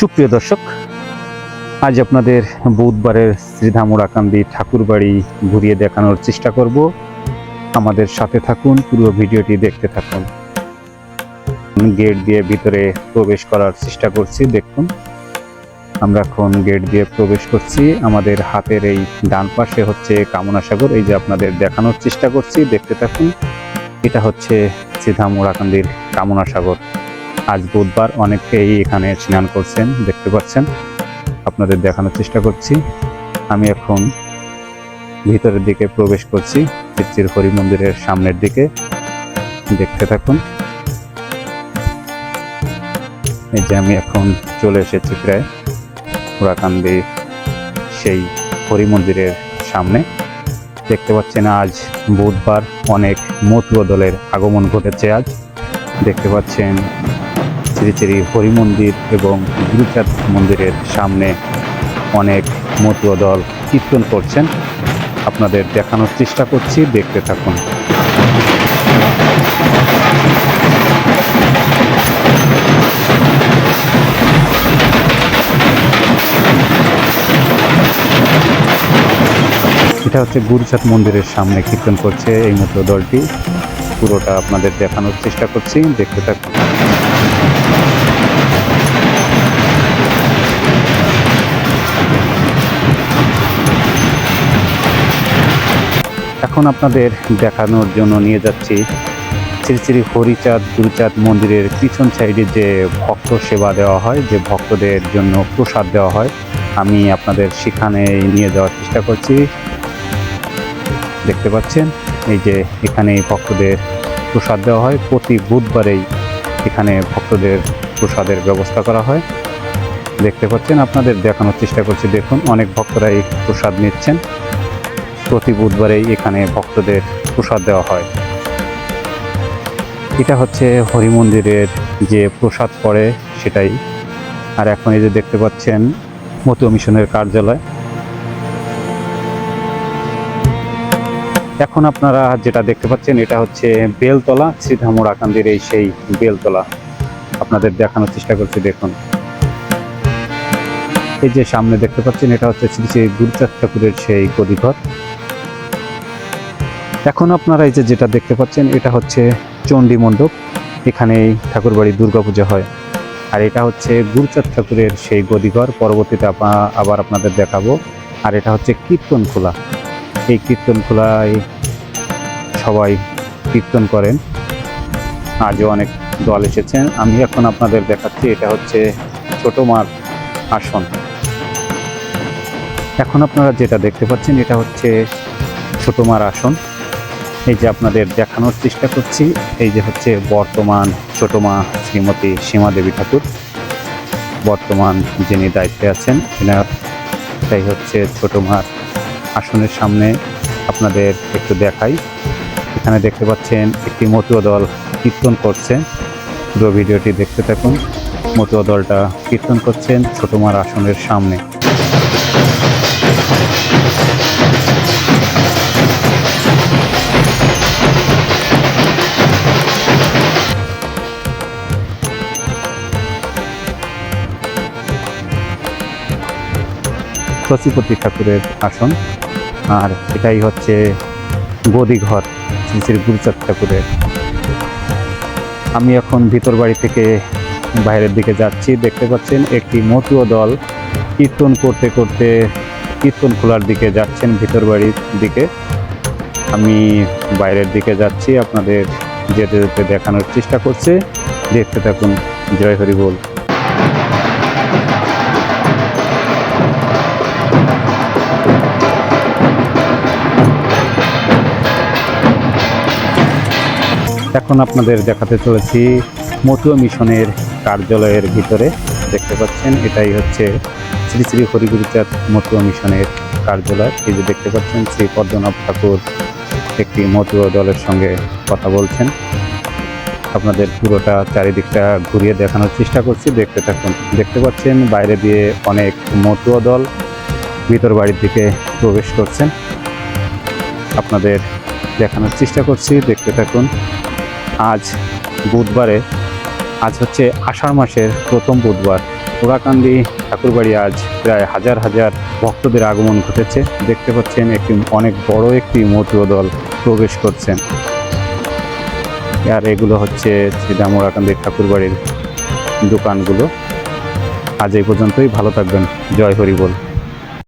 সুপ্রিয় দর্শক, আজ আপনাদের বুধবারের শ্রীধামুরাকান্দি ঠাকুরবাড়ি ঘুরিয়ে দেখানোর চেষ্টা করব। আমাদের সাথে থাকুন, পুরো ভিডিওটি দেখতে থাকুন। গেট দিয়ে ভিতরে প্রবেশ করার চেষ্টা করছি, দেখুন। আমরা এখন গেট দিয়ে প্রবেশ করছি। আমাদের হাতের এই ডান পাশে হচ্ছে কামনা সাগর এই যে আপনাদের দেখানোর চেষ্টা করছি, দেখতে থাকুন। এটা হচ্ছে শ্রীধামুরাকান্দির কামনা সাগর আজ বুধবার অনেকেই এখানে স্নান করছেন, দেখতে পাচ্ছেন। আপনাদের দেখানোর চেষ্টা করছি। আমি এখন ভিতরের দিকে প্রবেশ করছি চিত্তির হরি মন্দিরের সামনের দিকে। দেখতে থাকুন। এই যে আমি এখন চলে এসেছি প্রায় পুরাকান্দি সেই হরি মন্দিরের সামনে। দেখতে পাচ্ছেন আজ বুধবার অনেক মতুয় দলের আগমন ঘটেছে আজ। দেখতে পাচ্ছেন শ্রী শ্রী হরি মন্দির এবং গুরুচাঁদ মন্দিরের সামনে অনেক মতুয় দল কীর্তন করছেন। আপনাদের দেখানোর চেষ্টা করছি, দেখতে থাকুন। এটা হচ্ছে গুরুচাঁদ মন্দিরের সামনে কীর্তন করছে এই মতো দলটি। পুরোটা আপনাদের দেখানোর চেষ্টা করছি, দেখতে থাকুন। এখন আপনাদের দেখানোর জন্য নিয়ে যাচ্ছি শ্রী শ্রী হরিচাঁদ গুরুচাঁদ মন্দিরের পিছন সাইডে যে ভক্ত সেবা দেওয়া হয়, যে ভক্তদের জন্য প্রসাদ দেওয়া হয়, আমি আপনাদের সেখানে নিয়ে যাওয়ার চেষ্টা করছি। দেখতে পাচ্ছেন, এই যে এখানে ভক্তদের প্রসাদ দেওয়া হয়। প্রতি বুধবারেই এখানে ভক্তদের প্রসাদের ব্যবস্থা করা হয়। দেখতে পাচ্ছেন, আপনাদের দেখানোর চেষ্টা করছি। দেখুন, অনেক ভক্তরা এই প্রসাদ নিচ্ছেন। প্রতি বুধবারেই এখানে ভক্তদের প্রসাদ দেওয়া হয়। এটা হচ্ছে হরি মন্দিরের যে প্রসাদ পড়ে সেটাই। আর এখন এই যে দেখতে পাচ্ছেন মতুয়া মিশনের কার্যালয়। এখন আপনারা যেটা দেখতে পাচ্ছেন এটা হচ্ছে বেলতলা শ্রীধামুর আকান্দির এই সেই বেলতলা। আপনাদের দেখানোর চেষ্টা করছি, দেখুন। এই যে সামনে দেখতে পাচ্ছেন এটা হচ্ছে শ্রী শ্রী গুরুচাঁদ ঠাকুরের সেই গদিঘর। এখন আপনারা এই যে যেটা দেখতে পাচ্ছেন, এটা হচ্ছে চণ্ডী মণ্ডপ। এখানে ঠাকুরবাড়ি দুর্গাপূজা হয়। আর এটা হচ্ছে গুরুচাঁদ ঠাকুরের সেই গদিঘর। পরবর্তীতে আবার আপনাদের দেখাবো। আর এটা হচ্ছে কীর্তন খোলা এই কীর্তন খোলায় সবাই কীর্তন করেন। আজও অনেক দল এসেছেন। আমি এখন আপনাদের দেখাচ্ছি, এটা হচ্ছে ছোট মার আসন। এখন আপনারা যেটা দেখতে পাচ্ছেন, এটা হচ্ছে ছোট মার আসন। এই যে আপনাদের দেখানোর চেষ্টা করছি, এই যে হচ্ছে বর্তমান ছোট মা শ্রীমতী সীমা দেবী ঠাকুর। বর্তমান যিনি দায়িত্বে আছেন এনার এটাই হচ্ছে ছোট মার আসনের সামনে আপনাদের একটু দেখাই। এখানে দেখতে পাচ্ছেন একটি মতুয়া দল কীর্তন করছে। পুরো ভিডিওটি দেখতে থাকুন। মতুয়া দলটা কীর্তন করছেন ছোট মার আসনের সামনে। শশীপতি ঠাকুরের আসন। আর এটাই হচ্ছে গদিঘর শ্রী শ্রী গুরুচাঁদ ঠাকুরের। আমি এখন ভিতর বাড়ি থেকে বাইরের দিকে যাচ্ছি। দেখতে পাচ্ছেন একটি মতুয় দল কীর্তন করতে করতে কীর্তন খোলার দিকে যাচ্ছেন ভিতর বাড়ির দিকে। আমি বাইরের দিকে যাচ্ছি, আপনাদের যেতে যেতে দেখানোর চেষ্টা করছে। দেখতে থাকুন, জয় হরি বল। এখন আপনাদের দেখাতে চলেছি মতুয়া মিশনের কার্যালয়ের ভিতরে। দেখতে পাচ্ছেন, এটাই হচ্ছে শ্রী শ্রী হরিগুরুচাঁদ মতুয়া মিশনের কার্যালয়। এই যে দেখতে পাচ্ছেন, শ্রী পদ্মনাভ ঠাকুর একটি মতুয়া দলের সঙ্গে কথা বলছেন। আপনাদের পুরোটা চারিদিকটা ঘুরিয়ে দেখানোর চেষ্টা করছি। দেখতে থাকুন। দেখতে পাচ্ছেন, বাইরে দিয়ে অনেক মতুয়া দল ভিতর বাড়ির দিকে প্রবেশ করছেন। আপনাদের দেখানোর চেষ্টা করছি। দেখতে থাকুন। আজ বুধবারে, আজ হচ্ছে আষাঢ় মাসের প্রথম বুধবার। ওরাকান্দি ঠাকুরবাড়ি আজ প্রায় হাজার হাজার ভক্তদের আগমন ঘটেছে। দেখতে পাচ্ছেন একটি অনেক বড় একটি মতুয় দল প্রবেশ করছেন আর এগুলো হচ্ছে শ্রীরাম ওরাকান্দি ঠাকুরবাড়ির দোকানগুলো। আজ এই পর্যন্তই, ভালো থাকবেন। জয় হরি বল